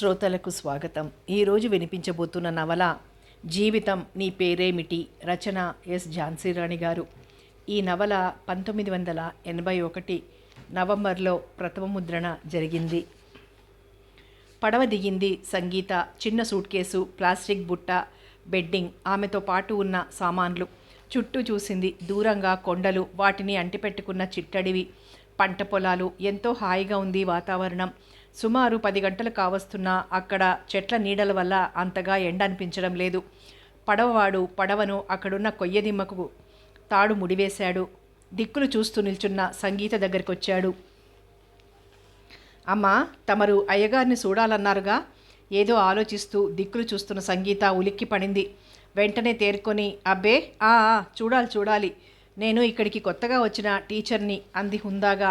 శ్రోతలకు స్వాగతం. ఈరోజు వినిపించబోతున్న నవల జీవితం నీ పేరేమిటి? రచన ఎస్ ఝాన్సీరాణి గారు. ఈ నవల పంతొమ్మిది వందల ఎనభై ఒకటి నవంబర్లో ప్రథమ ముద్రణ జరిగింది. పడవ దిగింది సంగీత చిన్న సూట్ కేసు ప్లాస్టిక్ బుట్ట బెడ్డింగ్ ఆమెతో పాటు ఉన్న సామాన్లు. చుట్టూ చూసింది దూరంగా కొండలు వాటిని అంటిపెట్టుకున్న చిట్టడివి పంట పొలాలు ఎంతో హాయిగా ఉంది వాతావరణం. సుమారు పది గంటలు కావస్తున్నా అక్కడ చెట్ల నీడల వల్ల అంతగా ఎండ అనిపించడం లేదు. పడవవాడు పడవను అక్కడున్న కొయ్యదిమ్మకు తాడు ముడివేశాడు. దిక్కులు చూస్తూ నిల్చున్న సంగీత దగ్గరికి వచ్చాడు అమ్మా తమరు అయ్యగారిని చూడాలన్నారుగా? ఏదో ఆలోచిస్తూ దిక్కులు చూస్తున్న సంగీత ఉలిక్కి పడింది. వెంటనే తేరుకొని అబ్బే ఆ, చూడాలి చూడాలి. నేను ఇక్కడికి కొత్తగా వచ్చిన టీచర్ని అంది హుందాగా.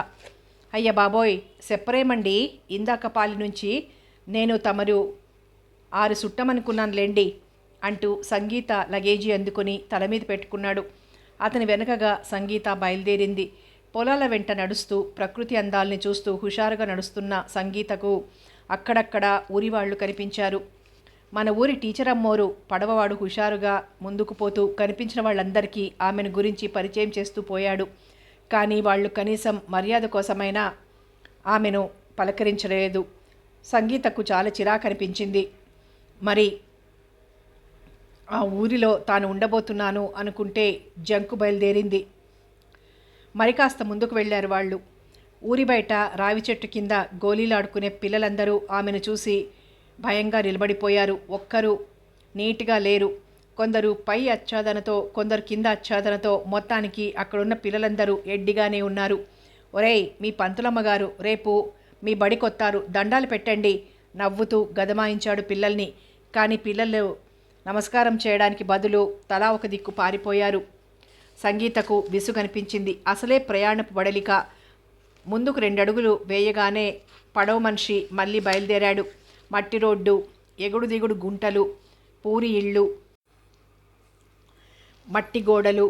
అయ్య బాబోయ్ చెప్పరేమండి ఇందాక పాలి నుంచి నేను తమరు ఆరు సుట్టమనుకున్నాను లేండి అంటూ సంగీత లగేజీ అందుకుని తల మీద పెట్టుకున్నాడు. అతని వెనకగా సంగీత బయలుదేరింది. పొలాల వెంట నడుస్తూ ప్రకృతి అందాల్ని చూస్తూ హుషారుగా నడుస్తున్న సంగీతకు అక్కడక్కడ ఊరి వాళ్ళు కనిపించారు. మన ఊరి టీచర్ అమ్మోరు పడవవాడు హుషారుగా ముందుకు పోతూ కనిపించిన వాళ్ళందరికీ ఆమెను గురించి పరిచయం చేస్తూ పోయాడు. కానీ వాళ్ళు కనీసం మర్యాద కోసమైనా ఆమెను పలకరించలేదు. సంగీతకు చాలా చిరాకనిపించింది. మరి ఆ ఊరిలో తాను ఉండబోతున్నాను అనుకుంటే జంకు బయలుదేరింది. మరి కాస్త ముందుకు వెళ్ళారు వాళ్ళు. ఊరి బయట రావి చెట్టు కింద గోళీలాడుకునే పిల్లలందరూ ఆమెను చూసి భయంగా నిలబడిపోయారు. ఒక్కరు నీట్గా లేరు. కొందరు పై ఆచ్ఛాదనతో కొందరు కింద ఆచ్ఛాదనతో మొత్తానికి అక్కడున్న పిల్లలందరూ ఎడ్డిగానే ఉన్నారు. ఒరేయ్ మీ పంతులమ్మ గారు రేపు మీ బడి కొత్తారు దండాలు పెట్టండి నవ్వుతూ గదమాయించాడు పిల్లల్ని. కానీ పిల్లలు నమస్కారం చేయడానికి బదులు తలా ఒక దిక్కు పారిపోయారు. సంగీతకు విసుగనిపించింది అసలే ప్రయాణపు బడలిక. ముందుకు రెండడుగులు వేయగానే పడవ మనిషి మళ్ళీ బయలుదేరాడు. మట్టి రోడ్డు ఎగుడు దిగుడు గుంటలు పూరి ఇళ్ళు మట్టి గోడలు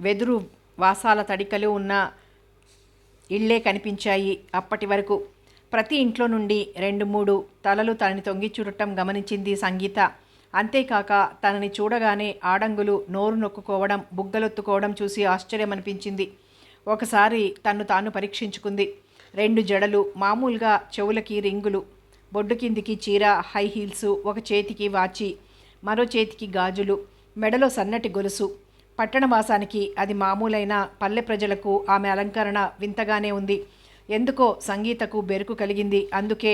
వెదురు వాసాల తడికలు ఉన్న ఇళ్ళే కనిపించాయి అప్పటి వరకు. ప్రతి ఇంట్లో నుండి రెండు మూడు తలలు తనని తొంగి చూడటం గమనించింది సంగీత. అంతేకాక తనని చూడగానే ఆడంగులు నోరు నొక్కుకోవడం బుగ్గలొత్తుకోవడం చూసి ఆశ్చర్యం అనిపించింది ఒకసారి తన్ను తాను పరీక్షించుకుంది. రెండు జడలు మామూలుగా చెవులకి రింగులు బొడ్డు కిందికి చీర హై హీల్స్ ఒక చేతికి వాచి మరో చేతికి గాజులు మెడలో సన్నటి గొలుసు. పట్టణవాసానికి అది మామూలైన పల్లె ప్రజలకు ఆమె అలంకరణ వింతగానే ఉంది. ఎందుకో సంగీతకు బెరుకు కలిగింది. అందుకే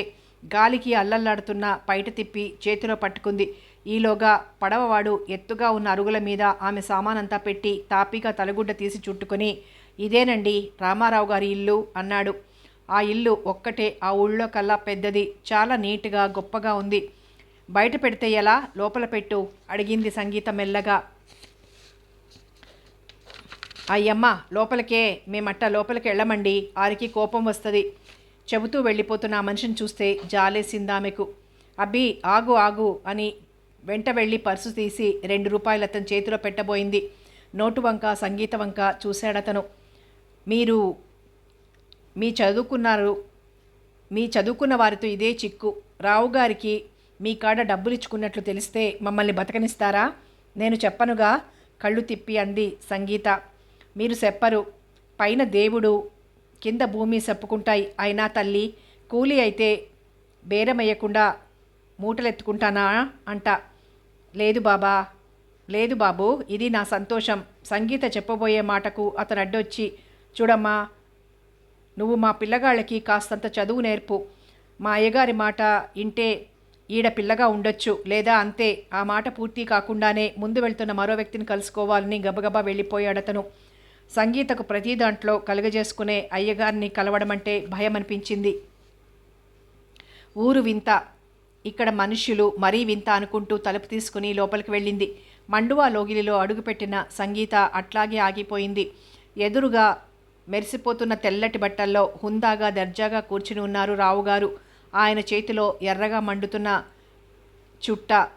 గాలికి అల్లల్లాడుతున్న పైట తిప్పి చేతిలో పట్టుకుంది. ఈలోగా పడవవాడు ఎత్తుగా ఉన్న అరుగుల మీద ఆమె సామానంతా పెట్టి తాపీగా తలగుడ్డ తీసి చుట్టుకొని ఇదేనండి రామారావు గారి ఇల్లు అన్నాడు. ఆ ఇల్లు ఒక్కటే ఆ ఊళ్ళో కల్లా పెద్దది. చాలా నీట్గా గొప్పగా ఉంది. బయట పెడితే ఎలా? లోపల పెట్టు అడిగింది సంగీత మెల్లగా. అయ్యమ్మ లోపలికే మేమట్ట లోపలికి వెళ్ళమండి. ఆరికి కోపం వస్తుంది. చెబుతూ వెళ్ళిపోతున్న ఆ మనిషిని చూస్తే జాలేసింది ఆమెకు. అబ్బి ఆగు ఆగు అని వెంట వెళ్ళి పర్సు తీసి రెండు రూపాయలు అతని చేతిలో పెట్టబోయింది. నోటు వంక సంగీత వంక చూశాడతను. మీరు మీ చదువుకున్నారు మీ చదువుకున్న వారితో ఇదే చిక్కు. రావు గారికి మీ కాడ డబ్బులు ఇచ్చుకున్నట్లు తెలిస్తే మమ్మల్ని బతకనిస్తారా? నేను చెప్పనుగా కళ్ళు తిప్పి అంది సంగీత. మీరు చెప్పరు. పైన దేవుడు కింద భూమి చెప్పుకుంటాయి అయినా తల్లి కూలి అయితే బేరమయ్యకుండా మూటలెత్తుకుంటానా? అంట. లేదు బాబా. లేదు బాబు ఇది నా సంతోషం. సంగీత చెప్పబోయే మాటకు అతను అడ్డొచ్చి చూడమ్మా నువ్వు మా పిల్లగాళ్ళకి కాస్తంత చదువు నేర్పు. మా అయ్యగారి మాట ఇంటే ఈడ పిల్లగా ఉండొచ్చు. లేదా అంతే ఆ మాట పూర్తి కాకుండానే ముందు వెళ్తున్న మరో వ్యక్తిని కలుసుకోవాలని గబగబా వెళ్ళిపోయాడతను సంగీతకు ప్రతి దాంట్లో కలుగజేసుకునే అయ్యగారిని కలవడమంటే భయం అనిపించింది ఊరు వింత. ఇక్కడ మనుష్యులు మరీ వింత అనుకుంటూ తలుపు తీసుకుని లోపలికి వెళ్ళింది. మండువా లోగిలిలో అడుగుపెట్టిన సంగీత అట్లాగే ఆగిపోయింది. ఎదురుగా మెరిసిపోతున్న తెల్లటి బట్టల్లో హుందాగా దర్జాగా కూర్చుని ఉన్నారు రావుగారు. ఆయన చేతిలో ఎర్రగా మండుతున్న చుట్ట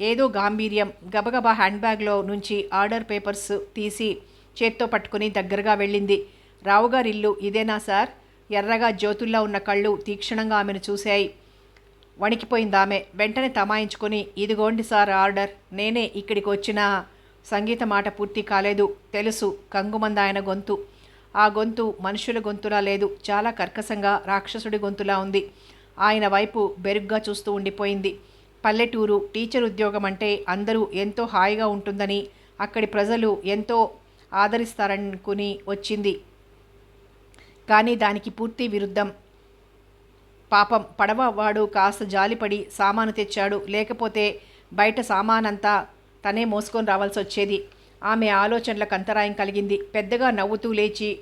ఏదో గాంభీర్యం గబగబా హ్యాండ్ బ్యాగ్లో నుంచి ఆర్డర్ పేపర్స్ తీసి చేత్తో పట్టుకుని దగ్గరగా వెళ్ళింది. రావుగారిల్లు ఇదేనా సార్? ఎర్రగా జ్యోతుల్లా ఉన్న కళ్ళు తీక్షణంగా ఆమెను చూశాయి. వణికిపోయిందామె వెంటనే తమాయించుకొని ఇదిగోండి సార్ ఆర్డర్. నేనే ఇక్కడికి వచ్చిన సంగీత మాట పూర్తి కాలేదు. తెలుసు కంగుమంద ఆయన గొంతు. ఆ గొంతు మనుషుల గొంతులా లేదు. చాలా కర్కశంగా రాక్షసుడి గొంతులా ఉంది. ఆయన వైపు బెరుగ్గా చూస్తూ ఉండిపోయింది. పల్లెటూరు టీచర్ ఉద్యోగం అంటే అందరూ ఎంతో హాయిగా ఉంటుందని అక్కడి ప్రజలు ఎంతో ఆదరిస్తారనుకుని వచ్చింది. కానీ దానికి పూర్తి విరుద్ధం. పాపం పడవ వాడు కాస్త జాలిపడి సామాను తెచ్చాడు. లేకపోతే బయట సామానంతా తనే మోసుకొని రావాల్సి వచ్చేది. ఆమె ఆలోచనలకు అంతరాయం కలిగింది. పెద్దగా నవ్వుతూ లేచి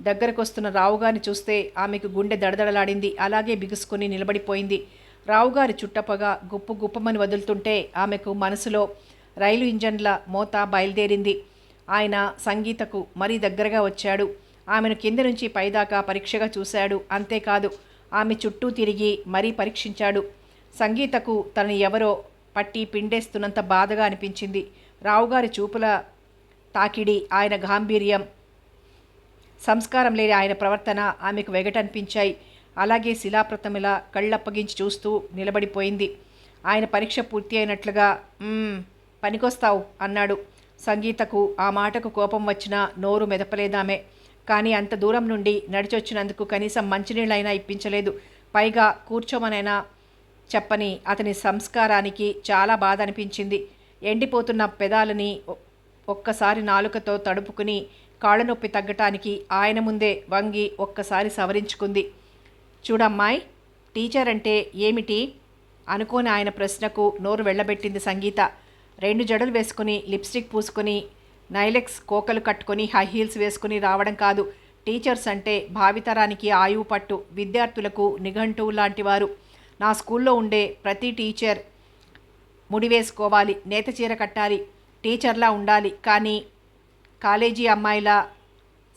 దగ్గరకు వస్తున్న రావుగారిని చూస్తే ఆమెకు గుండె దడదడలాడింది. అలాగే బిగుసుకుని నిలబడిపోయింది. రావుగారి చుట్టపగా గుప్పు గుప్పమని వదులుతుంటే ఆమెకు మనసులో రైలు ఇంజన్ల మోత బయలుదేరింది. ఆయన సంగీతకు మరీ దగ్గరగా వచ్చాడు. ఆమెను కింద నుంచి పైదాకా పరీక్షగా చూశాడు. అంతేకాదు ఆమె చుట్టూ తిరిగి మరీ పరీక్షించాడు. సంగీతకు తనని ఎవరో పట్టి పిండేస్తున్నంత బాధగా అనిపించింది. రావుగారి చూపుల తాకిడి ఆయన గాంభీర్యం సంస్కారం లేని ఆయన ప్రవర్తన ఆమెకు వెగటనిపించాయి. అలాగే శిలాప్రతమిలా కళ్ళప్పగించి చూస్తూ నిలబడిపోయింది. ఆయన పరీక్ష పూర్తి అయినట్లుగా పనికొస్తావు అన్నాడు. సంగీతకు ఆ మాటకు కోపం వచ్చినా నోరు మెదపలేదామే. కానీ అంత దూరం నుండి నడిచొచ్చినందుకు కనీసం మంచినీళ్ళైనా ఇప్పించలేదు. పైగా కూర్చోమనైనా చెప్పని అతని సంస్కారానికి చాలా బాధ అనిపించింది ఎండిపోతున్న పెదాలని ఒక్కసారి నాలుకతో తడుపుకుని కాళ్ళ నొప్పి తగ్గటానికి ఆయన ముందే వంగి ఒక్కసారి సవరించుకుంది. చూడమ్మాయి టీచర్ అంటే ఏమిటి? అనుకోని ఆయన ప్రశ్నకు నోరు వెళ్ళబెట్టింది సంగీత. రెండు జడలు వేసుకుని లిప్స్టిక్ పూసుకొని నైలెక్స్ కోకలు కట్టుకొని హై హీల్స్ వేసుకుని రావడం కాదు. టీచర్స్ అంటే భావితరానికి ఆయువు పట్టు విద్యార్థులకు నిఘంటువు లాంటివారు. నా స్కూల్లో ఉండే ప్రతి టీచర్ ముడి వేసుకోవాలి నేత చీర కట్టాలి టీచర్లా ఉండాలి. కానీ కాలేజీ అమ్మాయిల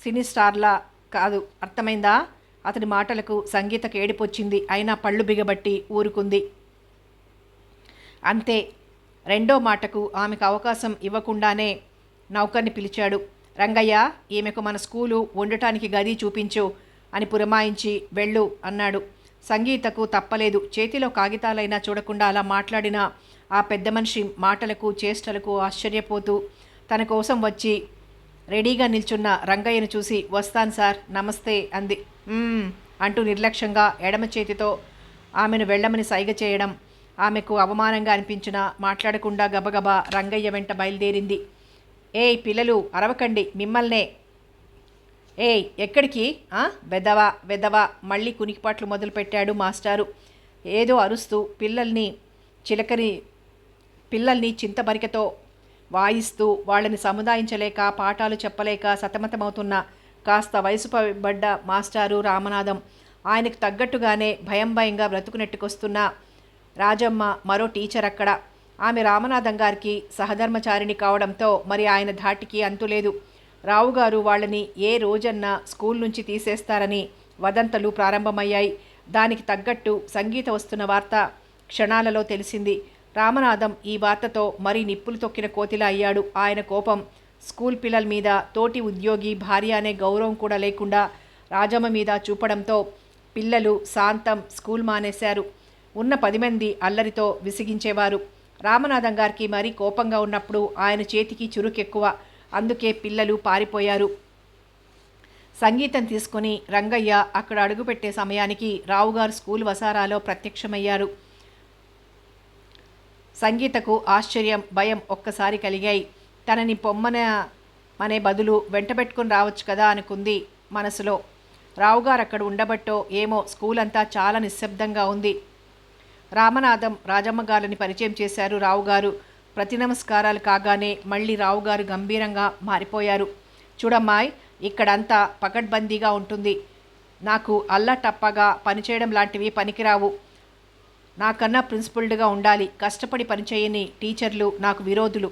సినీ స్టార్లా కాదు అర్థమైందా? అతని మాటలకు సంగీతకు ఏడిపొచ్చింది అయినా పళ్ళు బిగబట్టి ఊరుకుంది. అంతే రెండో మాటకు ఆమెకు అవకాశం ఇవ్వకుండానే నౌకర్ని పిలిచాడు. రంగయ్య ఈమెకు మన స్కూలు ఉండటానికి గది చూపించు అని పురమాయించి వెళ్ళు అన్నాడు. సంగీతకు తప్పలేదు. చేతిలో కాగితాలైనా చూడకుండా అలా మాట్లాడిన ఆ పెద్ద మనిషి మాటలకు చేష్టలకు ఆశ్చర్యపోతూ తన కోసం వచ్చి రెడీగా నిల్చున్న రంగయ్యను చూసి వస్తాను సార్ నమస్తే అంది. అంటూ నిర్లక్ష్యంగా ఎడమ చేతితో ఆమెను వెళ్ళమని సైగ చేయడం ఆమెకు అవమానంగా అనిపించినా మాట్లాడకుండా గబగబా రంగయ్య వెంట బయలుదేరింది. ఏయ్ పిల్లలు అరవకండి మిమ్మల్నే. ఏయ్ ఎక్కడికి? వెదవా వెదవా మళ్ళీ కునికిపాట్లు మొదలుపెట్టాడు మాస్టారు. ఏదో అరుస్తూ పిల్లల్ని చిలకరి పిల్లల్ని చింతబరికతో వాయిస్తూ వాళ్ళని సముదాయించలేక పాఠాలు చెప్పలేక సతమతమవుతున్న కాస్త వయసు పడ్డ మాస్టారు రామనాథం ఆయనకు తగ్గట్టుగానే భయం భయంగా బ్రతుకునెట్టుకొస్తున్న రాజమ్మ మరో టీచర్ అక్కడ. ఆమె రామనాథం గారికి సహధర్మచారిణి కావడంతో మరి ఆయన ధాటికి అంతులేదు రావుగారు వాళ్ళని ఏ రోజన్నా స్కూల్ నుంచి తీసేస్తారని వదంతలు ప్రారంభమయ్యాయి. దానికి తగ్గట్టు సంగీత వస్తున్న వార్త క్షణాలలో తెలిసింది. రామనాథం ఈ వార్తతో మరీ నిప్పులు తొక్కిన కోతిలా అయ్యాడు. ఆయన కోపం స్కూల్ పిల్లల మీద తోటి ఉద్యోగి భార్య అనే గౌరవం కూడా లేకుండా రాజమ్మ మీద చూపడంతో పిల్లలు శాంతం స్కూల్ మానేశారు. ఉన్న పది మంది అల్లరితో విసిగించేవారు. రామనాథం గారికి మరీ కోపంగా ఉన్నప్పుడు ఆయన చేతికి చురుకెక్కువ. అందుకే పిల్లలు పారిపోయారు. సంగీతం తీసుకుని రంగయ్య అక్కడ అడుగుపెట్టే సమయానికి రావుగారు స్కూల్ వసారాలో ప్రత్యక్షమయ్యారు. సంగీతకు ఆశ్చర్యం భయం ఒక్కసారి కలిగాయి. తనని పొమ్మన అనే బదులు వెంటబెట్టుకుని రావచ్చు కదా అనుకుంది మనసులో. రావుగారు అక్కడ ఉండబట్టో ఏమో స్కూల్ అంతా చాలా నిశ్శబ్దంగా ఉంది. రామనాథం రాజమ్మ గారిని పరిచయం చేశారు రావుగారు. ప్రతి నమస్కారాలు కాగానే మళ్ళీ రావుగారు గంభీరంగా మారిపోయారు. చూడమ్మాయ్ ఇక్కడంతా పకడ్బందీగా ఉంటుంది. నాకు అల్లా టప్పగా పనిచేయడం లాంటివి పనికిరావు. నాకన్నా ప్రిన్సిపల్డ్గా ఉండాలి. కష్టపడి పనిచేయని టీచర్లు నాకు విరోధులు.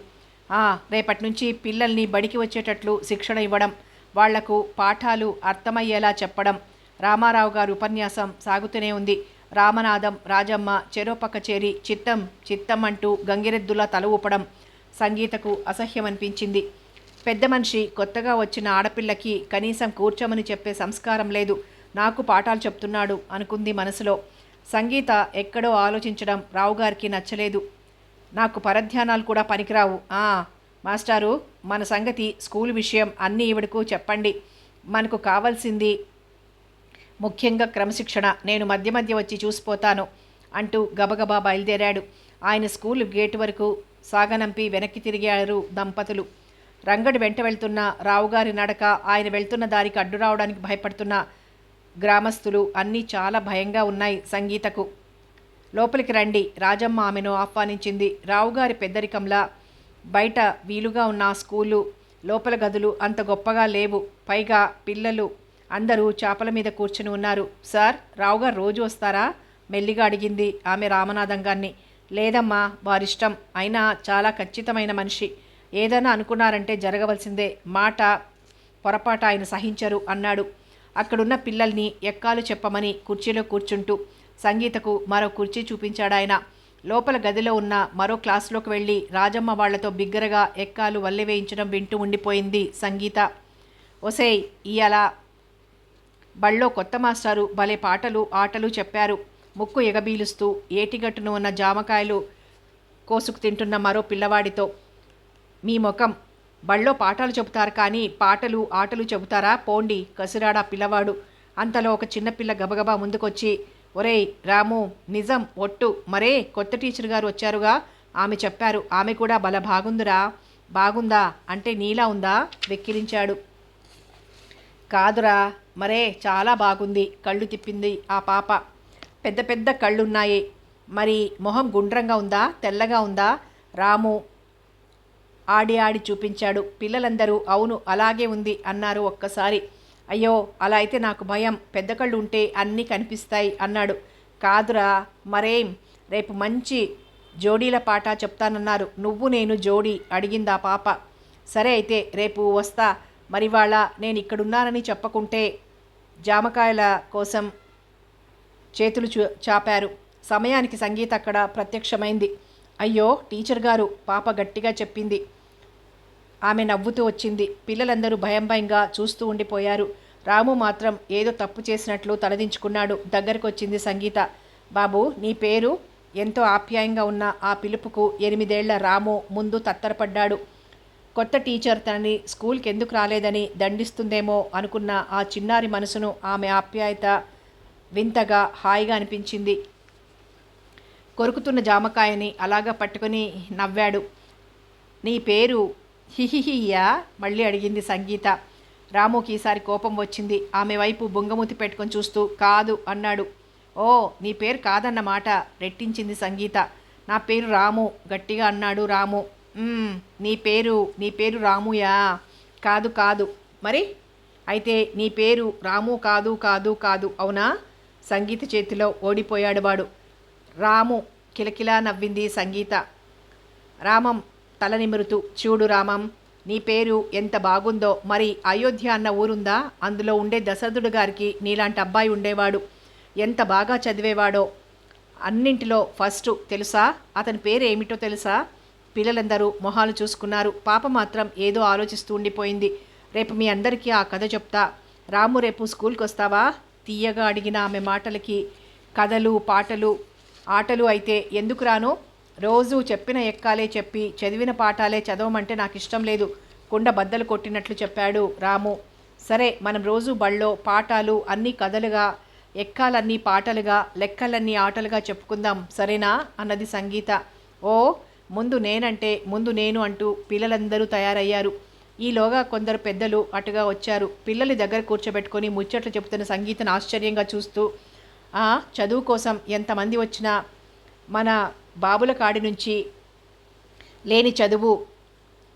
రేపటి నుంచి పిల్లల్ని బడికి వచ్చేటట్లు శిక్షణ ఇవ్వడం వాళ్ళకు పాఠాలు అర్థమయ్యేలా చెప్పడం. రామారావు గారు ఉపన్యాసం సాగుతూనే ఉంది. రామనాథం రాజమ్మ చెరోపక్క చేరి చిత్తం చిత్తం అంటూ గంగిరెద్దులా తల ఊపడం సంగీతకు అసహ్యమనిపించింది. పెద్ద మనిషి కొత్తగా వచ్చిన ఆడపిల్లకి కనీసం కూర్చోమని చెప్పే సంస్కారం లేదు. నాకు పాఠాలు చెప్తున్నాడు అనుకుంది మనసులో. సంగీత ఎక్కడో ఆలోచించడం రావుగారికి నచ్చలేదు. నాకు పరధ్యానాలు కూడా పనికిరావు. ఆ, మాస్టారు మన సంగతి స్కూల్ విషయం అన్నీ ఈవిడకు చెప్పండి. మనకు కావాల్సింది ముఖ్యంగా క్రమశిక్షణ. నేను మధ్య మధ్య వచ్చి చూసిపోతాను అంటూ గబగబా బయలుదేరాడు. ఆయన స్కూల్ గేటు వరకు సాగనంపి వెనక్కి తిరిగారు దంపతులు. రంగడు వెంట వెళ్తున్న రావుగారి నడక ఆయన వెళ్తున్న దారికి అడ్డు రావడానికి భయపడుతున్న గ్రామస్తులు అన్నీ చాలా భయంగా ఉన్నాయి సంగీతకు. లోపలికి రండి రాజమ్మ ఆమెను ఆహ్వానించింది. రావుగారి పెద్దరికంలా బయట వీలుగా ఉన్న ఆ స్కూలు లోపల గదులు అంత గొప్పగా లేవు. పైగా పిల్లలు అందరూ చేపల మీద కూర్చుని ఉన్నారు. సార్ రావుగారు రోజు వస్తారా? మెల్లిగా అడిగింది ఆమె రామనాథం గారిని. లేదమ్మా వారిష్టం. అయినా చాలా ఖచ్చితమైన మనిషి. ఏదైనా అనుకున్నారంటే జరగవలసిందే. మాట పొరపాటు ఆయన సహించరు అన్నాడు. అక్కడున్న పిల్లల్ని ఎక్కాలు చెప్పమని కుర్చీలో కూర్చుంటూ సంగీతకు మరో కుర్చీ చూపించాడాయన లోపల గదిలో ఉన్న మరో క్లాసులోకి వెళ్ళి రాజమ్మ వాళ్ళతో బిగ్గరగా ఎక్కాలు వల్లె వేయించడం వింటూ ఉండిపోయింది సంగీత. ఒసేయ్ ఇయాల బళ్ళో కొత్త మాస్టారు భలే పాటలు ఆటలు చెప్పారు. ముక్కు ఎగబీలుస్తూ ఏటిగట్టును ఉన్న జామకాయలు కోసుకు తింటున్న మరో పిల్లవాడితో. మీ ముఖం బళ్ళో పాఠాలు చెబుతారు కానీ పాటలు ఆటలు చెబుతారా? పోండి కసిరాడా పిల్లవాడు. అంతలో ఒక చిన్నపిల్ల గబగబా ముందుకొచ్చి ఒరేయ్ రాము నిజం ఒట్టు. మరే కొత్త టీచర్ గారు వచ్చారుగా? ఆమె చెప్పారు ఆమె కూడా బల బాగుందిరా. బాగుందా? అంటే నీలా ఉందా? వెక్కిరించాడు. కాదురా. మరే చాలా బాగుంది. కళ్ళు తిప్పింది ఆ పాప. పెద్ద పెద్ద కళ్ళున్నాయి. మరి మొహం గుండ్రంగా ఉందా? తెల్లగా ఉందా? రాము ఆడి ఆడి చూపించాడు. పిల్లలందరూ అవును అలాగే ఉంది అన్నారు ఒక్కసారి. అయ్యో అలా అయితే నాకు భయం. పెద్ద కళ్ళు ఉంటే అన్నీ కనిపిస్తాయి అన్నాడు. కాదురా మరేం? రేపు మంచి జోడీల పాట చెప్తానన్నారు. నువ్వు నేను జోడీ అడిగిందా పాప. సరే అయితే రేపు వస్తా. మరి వాళ్ళ నేను ఇక్కడున్నానని చెప్పకుంటే జామకాయల కోసం చేతులు చూ చాపారు. సమయానికి సంగీత అక్కడ ప్రత్యక్షమైంది. అయ్యో టీచర్ గారు పాప గట్టిగా చెప్పింది. ఆమె నవ్వుతూ వచ్చింది. పిల్లలందరూ భయం భయంగా చూస్తూ ఉండిపోయారు. రాము మాత్రం ఏదో తప్పు చేసినట్లు తలదించుకున్నాడు. దగ్గరకు వచ్చింది సంగీత. బాబు నీ పేరు? ఎంతో ఆప్యాయంగా ఉన్న ఆ పిలుపుకు ఎనిమిదేళ్ళ రాము ముందు తత్తరపడ్డాడు. కొత్త టీచర్ తనని స్కూల్కి ఎందుకు రాలేదని దండిస్తుందేమో అనుకున్న ఆ చిన్నారి మనసును ఆమె ఆప్యాయత వింతగా హాయిగా అనిపించింది. కొరుకుతున్న జామకాయని అలాగా పట్టుకొని నవ్వాడు. నీ పేరు హిహిహియా మళ్ళీ అడిగింది సంగీత. రాముకి ఈసారి కోపం వచ్చింది. ఆమె వైపు బొంగమూతి పెట్టుకొని చూస్తూ కాదు అన్నాడు. ఓ నీ పేరు కాదన్నమాట రెట్టించింది సంగీత. నా పేరు రాము గట్టిగా అన్నాడు రాము. నీ పేరు నీ పేరు రాముయా కాదు కాదు. మరి? అయితే నీ పేరు రాము కాదు కాదు కాదు. అవునా? సంగీత చేతిలో ఓడిపోయాడు వాడు. రాము కిలకిలా నవ్వింది సంగీత. రామం తల నిమురుతూ చూడు రామం నీ పేరు ఎంత బాగుందో మరి అయోధ్య అన్న ఊరుందా? అందులో ఉండే దశరథుడు గారికి నీలాంటి అబ్బాయి ఉండేవాడు. ఎంత బాగా చదివేవాడో. అన్నింటిలో ఫస్ట్ తెలుసా? అతని పేరు ఏమిటో తెలుసా? పిల్లలందరూ మొహాలు చూసుకున్నారు. పాప మాత్రం ఏదో ఆలోచిస్తూ ఉండిపోయింది. రేపు మీ అందరికీ ఆ కథ చెప్తా. రాము రేపు స్కూల్కి వస్తావా తీయగా అడిగిన ఆమె మాటలకి కథలు పాటలు ఆటలు అయితే ఎందుకు రాను? రోజు చెప్పిన ఎక్కాలే చెప్పి చదివిన పాఠాలే చదవమంటే నాకు ఇష్టం లేదు. కుండ బద్దలు కొట్టినట్లు చెప్పాడు రాము. సరే మనం రోజు బళ్ళో పాఠాలు అన్నీ కథలుగా ఎక్కాలన్నీ పాటలుగా లెక్కలన్నీ ఆటలుగా చెప్పుకుందాం సరేనా? అన్నది సంగీత. ఓ ముందు నేనంటే ముందు నేను అంటూ పిల్లలందరూ తయారయ్యారు. ఈలోగా కొందరు పెద్దలు అటుగా వచ్చారు. పిల్లల దగ్గర కూర్చోబెట్టుకొని ముచ్చట్లు చెబుతున్న సంగీతను ఆశ్చర్యంగా చూస్తూ "ఆ, చదువు కోసం ఎంతమంది వచ్చినా మన బాబుల కాడి నుంచి లేని చదువు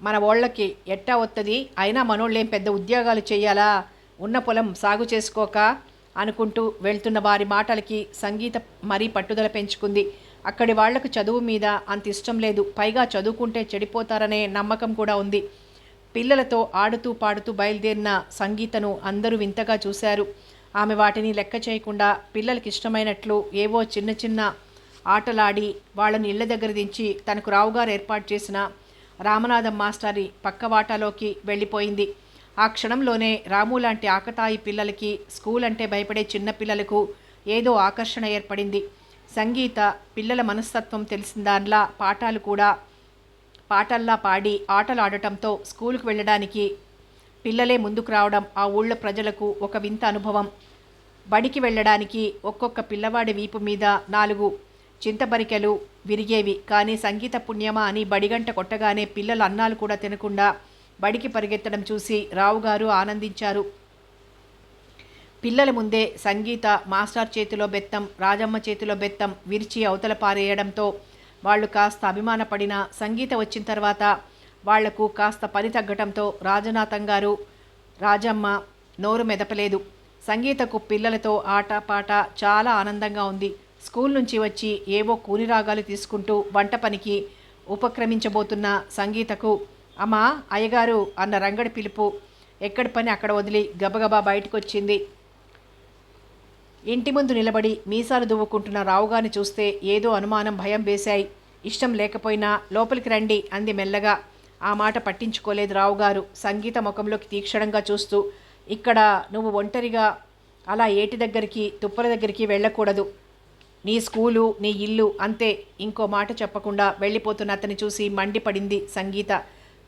మన ఓళ్ళకి ఎట్టా వస్తుంది అయినా మనోళ్ళేం పెద్ద ఉద్యోగాలు చేయాలా? ఉన్న పొలం సాగు చేసుకోక అనుకుంటూ వెళ్తున్న వారి మాటలకి సంగీత మరీ పట్టుదల పెంచుకుంది. అక్కడి వాళ్ళకు చదువు మీద అంత ఇష్టం లేదు. పైగా చదువుకుంటే చెడిపోతారనే నమ్మకం కూడా ఉంది. పిల్లలతో ఆడుతూ పాడుతూ బయలుదేరిన సంగీతను అందరూ వింతగా చూశారు. ఆమె వాటిని లెక్క చేయకుండా పిల్లలకి ఇష్టమైనట్లు ఏవో చిన్న చిన్న ఆటలాడి వాళ్ళని ఇళ్ళ దగ్గర దించి తనకు రావుగారు ఏర్పాటు చేసిన రామనాథం మాస్టారి పక్క వాటాలోకి వెళ్ళిపోయింది. ఆ క్షణంలోనే రాము లాంటి ఆకతాయి పిల్లలకి స్కూల్ అంటే భయపడే చిన్న పిల్లలకు ఏదో ఆకర్షణ ఏర్పడింది. సంగీత పిల్లల మనస్తత్వం తెలిసిన దానిలా పాఠాలు కూడా పాటల్లా పాడి ఆటలు ఆడటంతో స్కూలుకు వెళ్ళడానికి పిల్లలే ముందుకు రావడం ఆ ఊళ్ళో ప్రజలకు ఒక వింత అనుభవం. బడికి వెళ్ళడానికి ఒక్కొక్క పిల్లవాడి వీపు మీద నాలుగు చింతబరికెలు విరిగేవి. కానీ సంగీత పుణ్యమా అని బడిగంట కొట్టగానే పిల్లలు అన్నాలు కూడా తినకుండా బడికి పరిగెత్తడం చూసి రావుగారు ఆనందించారు. పిల్లల ముందే సంగీత మాస్టర్ చేతిలో బెత్తం రాజమ్మ చేతిలో బెత్తం విరిచి అవతల పారేయడంతో వాళ్ళు కాస్త అభిమానపడిన సంగీత వచ్చిన తర్వాత వాళ్ళకు కాస్త పని తగ్గటంతో రాజనాథం గారు రాజమ్మ నోరు మెదపలేదు. సంగీతకు పిల్లలతో ఆట పాట చాలా ఆనందంగా ఉంది. స్కూల్ నుంచి వచ్చి ఏవో కూని రాగాలు తీసుకుంటూ వంట పనికి ఉపక్రమించబోతున్న సంగీతకు అమ్మా అయ్యగారు అన్న రంగడి పిలుపు ఎక్కడి పని అక్కడ వదిలి గబగబా బయటకొచ్చింది. ఇంటి ముందు నిలబడి మీసాలు దువ్వుకుంటున్న రావుగారిని చూస్తే ఏదో అనుమానం భయం వేశాయి. ఇష్టం లేకపోయినా లోపలికి రండి అంది మెల్లగా. ఆ మాట పట్టించుకోలేదు రావుగారు. సంగీత ముఖంలోకి తీక్షణంగా చూస్తూ ఇక్కడ నువ్వు ఒంటరిగా అలా ఏటి దగ్గరికి తుప్పల దగ్గరికి వెళ్ళకూడదు. నీ స్కూలు నీ ఇల్లు అంతే. ఇంకో మాట చెప్పకుండా వెళ్ళిపోతున్న అతని చూసి మండిపడింది సంగీత.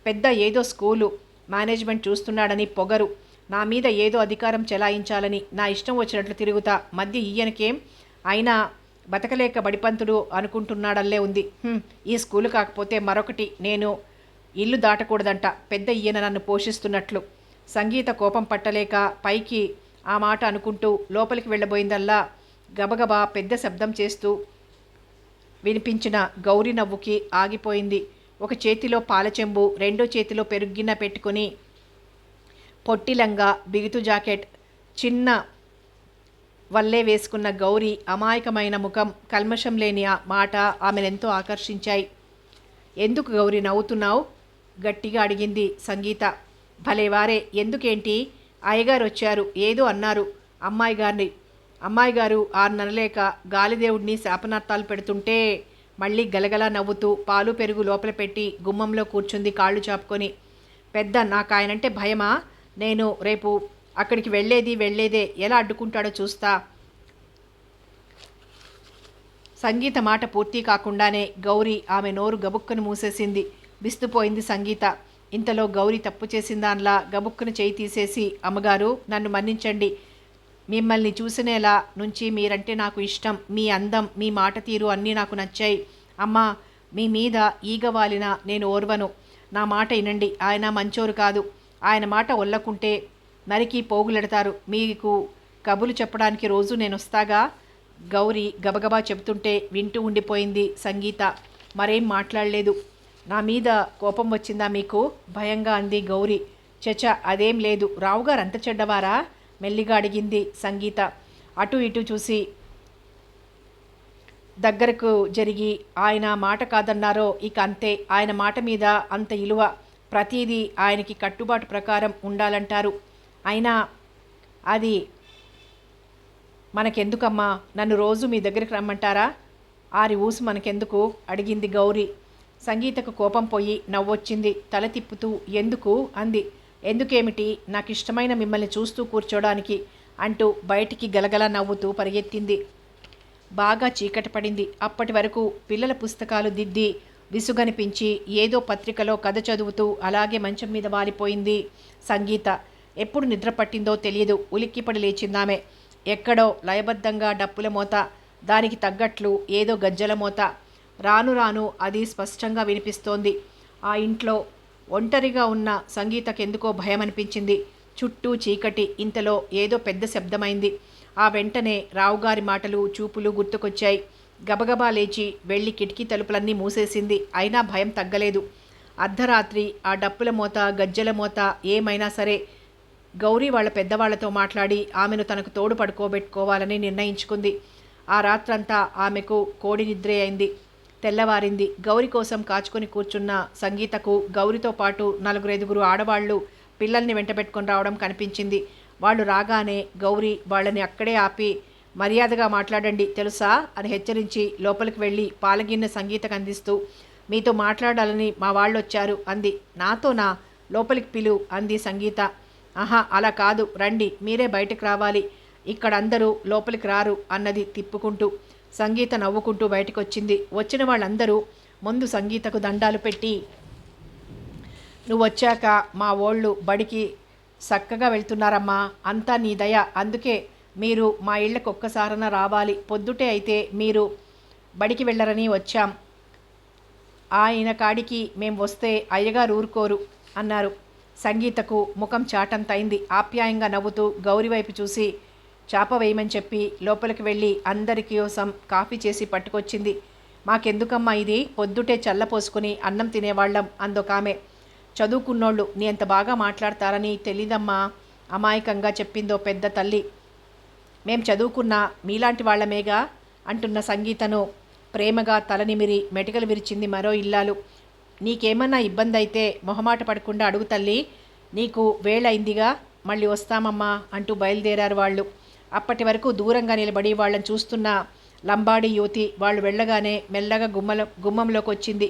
పెద్ద ఏదో స్కూలు. మేనేజ్మెంట్ చూస్తున్నాడని పొగరు. నా మీద ఏదో అధికారం చెలాయించాలని నా ఇష్టం వచ్చినట్లు తిరుగుతా. మధ్య ఈయనకేం? అయినా బతకలేక బడిపంతుడు అనుకుంటున్నాడల్లే ఉంది. ఈ స్కూలు కాకపోతే మరొకటి. నేను ఇల్లు దాటకూడదంట. పెద్ద ఈయన నన్ను పోషిస్తున్నట్లు. సంగీత కోపం పట్టలేక పైకి ఆ మాట అనుకుంటూ లోపలికి వెళ్ళబోయిందల్లా గబగబా పెద్ద శబ్దం చేస్తూ వినిపించిన గౌరీ నవ్వుకి ఆగిపోయింది. ఒక చేతిలో పాల చెంబు రెండో చేతిలో పెరుగ్గిన పెట్టుకుని పొట్టిలంగా బిగుతు జాకెట్ చిన్న వల్లే వేసుకున్న గౌరీ అమాయకమైన ముఖం కల్మషం లేని ఆ మాట ఆమెనెంతో ఆకర్షించాయి. ఎందుకు గౌరీ నవ్వుతున్నావు? గట్టిగా అడిగింది సంగీత. భలేవారే ఎందుకేంటి? అయ్యగారు వచ్చారు ఏదో అన్నారు. అమ్మాయి గారిని అమ్మాయి గారు ఆరు నెలలేక గాలిదేవుడిని శాపనార్థాలు పెడుతుంటే మళ్ళీ గలగలా నవ్వుతూ పాలు పెరుగు లోపల పెట్టి గుమ్మంలో కూర్చుంది కాళ్ళు చాపుకొని. పెద్ద నాకు ఆయనంటే భయమా? నేను రేపు అక్కడికి వెళ్ళేది వెళ్ళేదే ఎలా అడ్డుకుంటాడో చూస్తా. సంగీత మాట పూర్తి కాకుండానే గౌరీ ఆమె నోరు గబుక్కును మూసేసింది. విస్తుపోయింది సంగీత. ఇంతలో గౌరీ తప్పు చేసిందాన్లా గబుక్కును చేయి తీసేసి అమ్మగారు నన్ను మన్నించండి. మిమ్మల్ని చూసినేలా నుంచి మీరంటే నాకు ఇష్టం. మీ అందం మీ మాట తీరు అన్నీ నాకు నచ్చాయి. అమ్మా మీ మీద ఈగ వాలిన నేను ఓర్వను. నా మాట వినండి ఆయన మంచోరు కాదు. ఆయన మాట ఒల్లకుంటే నరికి పోగులెడతారు. మీకు కబులు చెప్పడానికి రోజు నేను వస్తాగా గౌరీ గబగబా చెబుతుంటే వింటూ ఉండిపోయింది సంగీత. మరేం మాట్లాడలేదు. నా మీద కోపం వచ్చిందా మీకు? భయంగా అంది గౌరీ. చచ అదేం లేదు. రావుగారు అంత చెడ్డవారా? మెల్లిగా అడిగింది సంగీత. అటు ఇటు చూసి దగ్గరకు జరిగి ఆయన మాట కాదన్నారో ఇక అంతే. ఆయన మాట మీద అంత ఇలువ. ప్రతిదీ ఆయనకి కట్టుబాటు ప్రకారం ఉండాలంటారు. అయినా అది మనకెందుకమ్మా? నన్ను రోజు మీ దగ్గరికి రమ్మంటారా? ఆరి ఊసు మనకెందుకు? అడిగింది గౌరీ. సంగీతకు కోపం పోయి నవ్వొచ్చింది. తల తిప్పుతూ ఎందుకు? అంది. ఎందుకేమిటి? నాకు ఇష్టమైన మిమ్మల్ని చూస్తూ కూర్చోడానికి అంటూ బయటికి గలగల నవ్వుతూ పరిగెత్తింది. బాగా చీకటి పడింది. అప్పటి వరకు పిల్లల పుస్తకాలు దిద్ది విసుగనిపించి ఏదో పత్రికలో కథ చదువుతూ అలాగే మంచం మీద వాలిపోయింది. సంగీత ఎప్పుడు నిద్ర పట్టిందో తెలియదు. ఉలిక్కిపడి లేచిందామె. ఎక్కడో లయబద్ధంగా డప్పుల మోత దానికి తగ్గట్లు ఏదో గజ్జల మోత. రాను రాను అది స్పష్టంగా వినిపిస్తోంది. ఆ ఇంట్లో ఒంటరిగా ఉన్న సంగీతకెందుకో భయం అనిపించింది చుట్టూ చీకటి ఇంతలో ఏదో పెద్ద శబ్దమైంది. ఆ వెంటనే రావుగారి మాటలు చూపులు గుర్తుకొచ్చాయి. గబగబా లేచి వెళ్ళి కిటికీ తలుపులన్నీ మూసేసింది. అయినా భయం తగ్గలేదు. అర్ధరాత్రి ఆ డప్పుల మోత గజ్జల మోత ఏమైనా సరే గౌరీ వాళ్ళ పెద్దవాళ్ళతో మాట్లాడి ఆమెను తనకు తోడు పడుకోబెట్టుకోవాలని నిర్ణయించుకుంది. ఆ రాత్రంతా ఆమెకు కోడి నిద్రే అయింది. తెల్లవారింది. గౌరి కోసం కాచుకొని కూర్చున్న సంగీతకు గౌరితో పాటు నలుగురైదుగురు ఆడవాళ్ళు పిల్లల్ని వెంటబెట్టుకొని రావడం కనిపించింది. వాళ్ళు రాగానే గౌరి వాళ్ళని అక్కడే ఆపి మర్యాదగా మాట్లాడండి తెలుసా? అని హెచ్చరించి లోపలికి వెళ్ళి పాలగిన్న సంగీతకు అందిస్తూ మీతో మాట్లాడాలని మా వాళ్ళు వచ్చారు అంది. నాతోనా? లోపలికి పిలు అంది సంగీత. ఆహా అలా కాదు. రండి మీరే బయటకు రావాలి. ఇక్కడ అందరూ లోపలికి రారు అన్నది తిప్పుకుంటూ సంగీత నవ్వుకుంటూ బయటకు వచ్చింది వచ్చిన వాళ్ళందరూ ముందు సంగీతకు దండాలు పెట్టి నువ్వు వచ్చాక మా ఓళ్ళు బడికి చక్కగా వెళ్తున్నారమ్మా. అంతా నీ దయ. అందుకే మీరు మా ఇళ్ళకు ఒక్కసారన రావాలి. పొద్దుటే అయితే మీరు బడికి వెళ్ళరని వచ్చాం. ఆయన కాడికి మేము వస్తే అయ్యగారు ఊరుకోరు అన్నారు. సంగీతకు ముఖం చాటంతైంది. ఆప్యాయంగా నవ్వుతూ గౌరి వైపు చూసి చేప వేయమని చెప్పి లోపలికి వెళ్ళి అందరికీ కోసం కాఫీ చేసి పట్టుకొచ్చింది. మాకెందుకమ్మా ఇది? పొద్దుటే చల్లపోసుకుని అన్నం తినేవాళ్ళం అందొకామె చదువుకున్నోళ్ళు నీ ఎంత బాగా మాట్లాడతారని తెలీదమ్మా. అమాయకంగా చెప్పిందో పెద్ద తల్లి. మేం చదువుకున్న మీలాంటి వాళ్ళమేగా? అంటున్న సంగీతను ప్రేమగా తలనిమిరి మెటికలు విరిచింది మరో ఇల్లాలు. నీకేమన్నా ఇబ్బంది అయితే మొహమాట పడకుండా అడుగు తల్లి. నీకు వేళైందిగా మళ్ళీ వస్తామమ్మా అంటూ బయలుదేరారు వాళ్ళు. అప్పటి వరకు దూరంగా నిలబడి వాళ్ళని చూస్తున్న లంబాడి యువతి వాళ్ళు వెళ్ళగానే మెల్లగా గుమ్మల గుమ్మంలోకి వచ్చింది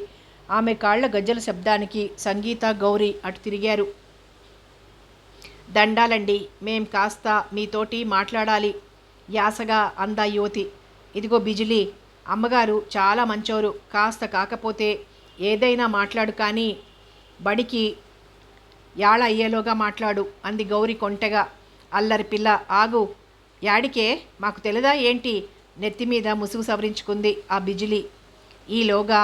ఆమె కాళ్ళ గజ్జల శబ్దానికి సంగీత గౌరీ అటు తిరిగారు. దండాలండి మేం కాస్త మీతోటి మాట్లాడాలి యాసగా అందా యువతి. ఇదిగో బిజిలి అమ్మగారు చాలా మంచోరు కాస్త కాకపోతే ఏదైనా మాట్లాడు కానీ బడికి యాళ అయ్యేలోగా మాట్లాడు అంది గౌరి కొంటెగా. అల్లరి పిల్ల ఆగు యాడికే మాకు తెలియదా ఏంటి నెత్తి మీద ముసుగు సవరించుకుంది ఆ బిజిలి? ఈలోగా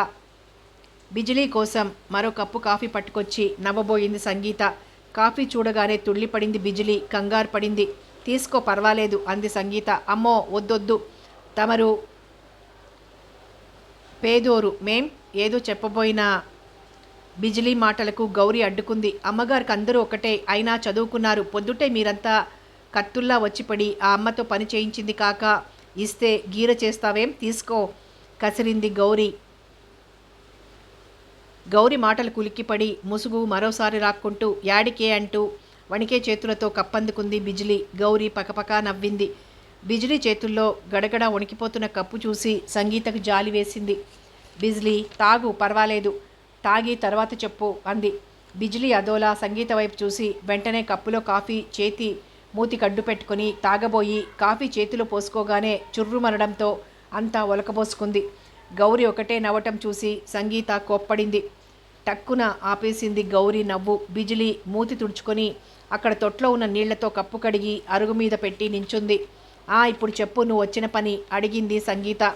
బిజిలీ కోసం మరో కప్పు కాఫీ పట్టుకొచ్చి నవ్వబోయింది సంగీత. కాఫీ చూడగానే తుళ్ళిపడింది బిజిలీ కంగారు పడింది. తీసుకో పర్వాలేదు అంది సంగీత. అమ్మో వద్దొద్దు. తమరు పేదోరు మేం ఏదో చెప్పబోయిన బిజిలీ మాటలకు గౌరీ అడ్డుకుంది. అమ్మగారికి అందరూ ఒకటే అయినా చదువుకున్నారు. పొద్దుటే మీరంతా కత్తుల్లా వచ్చిపడి ఆ అమ్మతో పని చేయించింది కాక ఇస్తే గీర చేస్తావేం? తీసుకో కసిరింది గౌరీ. గౌరి మాటలు కులిక్కిపడి ముసుగు మరోసారి రాక్కుంటూ యాడికే అంటూ వణికే చేతులతో కప్పందుకుంది బిజిలి. గౌరీ పకపకా నవ్వింది. బిజిలి చేతుల్లో గడగడ వణికిపోతున్న కప్పు చూసి సంగీతకు జాలి వేసింది. బిజ్లీ తాగు పర్వాలేదు. తాగి తర్వాత చెప్పు అంది. బిజిలీ అదోలా సంగీత వైపు చూసి వెంటనే కప్పులో కాఫీ చేతి మూతి కడ్డు పెట్టుకుని తాగబోయి కాఫీ చేతిలో పోసుకోగానే చుర్రుమనడంతో అంతా ఒలకబోసుకుంది. గౌరి ఒకటే నవ్వటం చూసి సంగీత కోప్పడింది. టక్కున ఆపేసింది గౌరీ నవ్వు. బిజిలి మూతి తుడుచుకొని అక్కడ తొట్లో ఉన్న నీళ్ళతో కప్పు కడిగి అరుగు మీద పెట్టి నించుంది. ఆ ఇప్పుడు చెప్పు నువ్వు వచ్చిన పని అడిగింది సంగీత.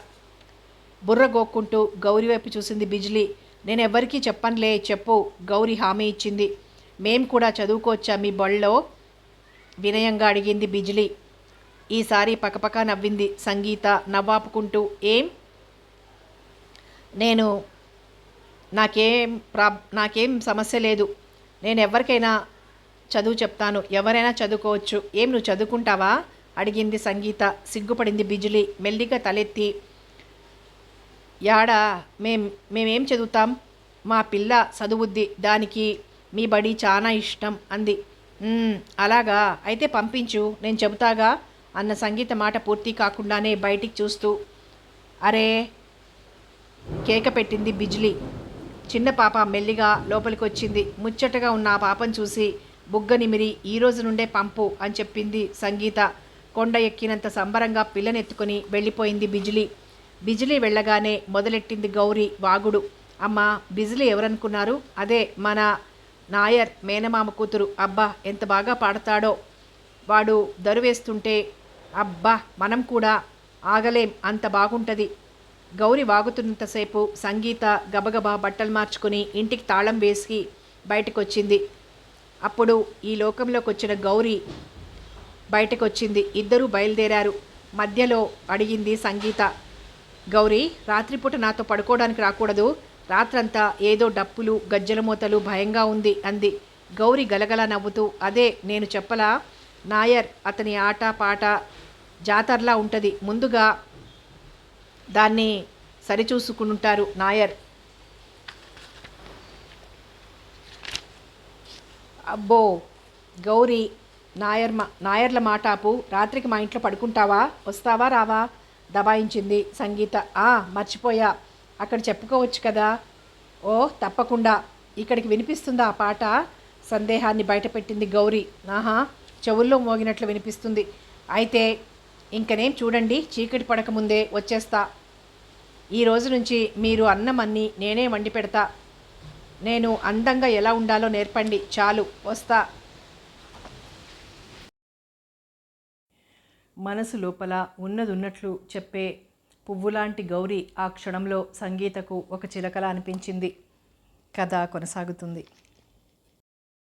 బుర్ర గోక్కుంటూ గౌరి వైపు చూసింది బిజిలి. నేనెవ్వరికీ చెప్పనులే చెప్పు గౌరి హామీ ఇచ్చింది. మేం కూడా చదువుకోవచ్చా మీ బళ్ళో? వినయంగా అడిగింది బిజ్లీ. ఈసారి పకపక నవ్వింది సంగీత నవ్వాపుకుంటూ. ఏం? నేను నాకేం ప్రా నాకేం సమస్య లేదు. నేను ఎవరికైనా చదువు చెప్తాను. ఎవరైనా చదువుకోవచ్చు. ఏం నువ్వు చదువుకుంటావా? అడిగింది సంగీత సిగ్గుపడింది బిజులి. మెల్లిగా తలెత్తి యాడా మేం మేమేం చదువుతాం? మా పిల్ల చదువుద్ది. దానికి మీ బడి చాలా ఇష్టం అంది. అలాగా. అయితే పంపించు నేను చెబుతాగా అన్న సంగీత మాట పూర్తి కాకుండానే బయటికి చూస్తూ అరే కేక పెట్టింది బిజ్లీ. చిన్న పాప మెల్లిగా లోపలికి వచ్చింది ముచ్చటగా ఉన్న ఆ పాపను చూసి బుగ్గ నిమిరి ఈ రోజు నుండే పంపు అని చెప్పింది సంగీత. కొండ ఎక్కినంత సంబరంగా పిల్లనెత్తుకుని వెళ్ళిపోయింది బిజిలీ. బిజిలీ వెళ్ళగానే మొదలెట్టింది గౌరీ వాగుడు. అమ్మ బిజిలీ ఎవరనుకున్నారు? అదే మన నాయర్ మేనమామ కూతురు అబ్బా ఎంత బాగా పాడతాడో. వాడు దరువేస్తుంటే అబ్బా మనం కూడా ఆగలేం అంత బాగుంటుంది. గౌరి వాగుతున్నంతసేపు సంగీత గబగబా బట్టలు మార్చుకుని ఇంటికి తాళం వేసి బయటకొచ్చింది. అప్పుడు ఈ లోకంలోకి వచ్చిన గౌరి బయటకొచ్చింది. ఇద్దరూ బయలుదేరారు. మధ్యలో అడిగింది సంగీత. గౌరీ రాత్రిపూట నాతో పడుకోవడానికి రాకూడదు. రాత్రంతా ఏదో డప్పులు గజ్జల మూతలు భయంగా ఉంది అంది. గౌరి గలగల నవ్వుతూ అదే నేను చెప్పలా? నాయర్ అతని ఆట పాట జాతరలా ఉంటుంది. ముందుగా దాన్ని సరిచూసుకుంటారు నాయర్. అబ్బో గౌరీ నాయర్ మా నాయర్ల మాటాపు రాత్రికి మా ఇంట్లో పడుకుంటావా? వస్తావా రావా? దబాయించింది సంగీత. ఆ మర్చిపోయా. అక్కడ చెప్పుకోవచ్చు కదా. ఓ తప్పకుండా. ఇక్కడికి వినిపిస్తుందా ఆ పాట? సందేహాన్ని బయటపెట్టింది గౌరీ. ఆహా చెవుల్లో మోగినట్లు వినిపిస్తుంది. అయితే ఇంకనేం చూడండి చీకటి పడకముందే వచ్చేస్తా. ఈ రోజు నుంచి మీరు అన్నం అన్నీ నేనే వండి పెడతా. నేను అందంగా ఎలా ఉండాలో నేర్పండి. చాలు వస్తా. మనసు లోపల ఉన్నదున్నట్లు చెప్పే పువ్వులాంటి గౌరి ఆ క్షణంలో సంగీతకు ఒక చిలకలా అనిపించింది. కథ కొనసాగుతుంది.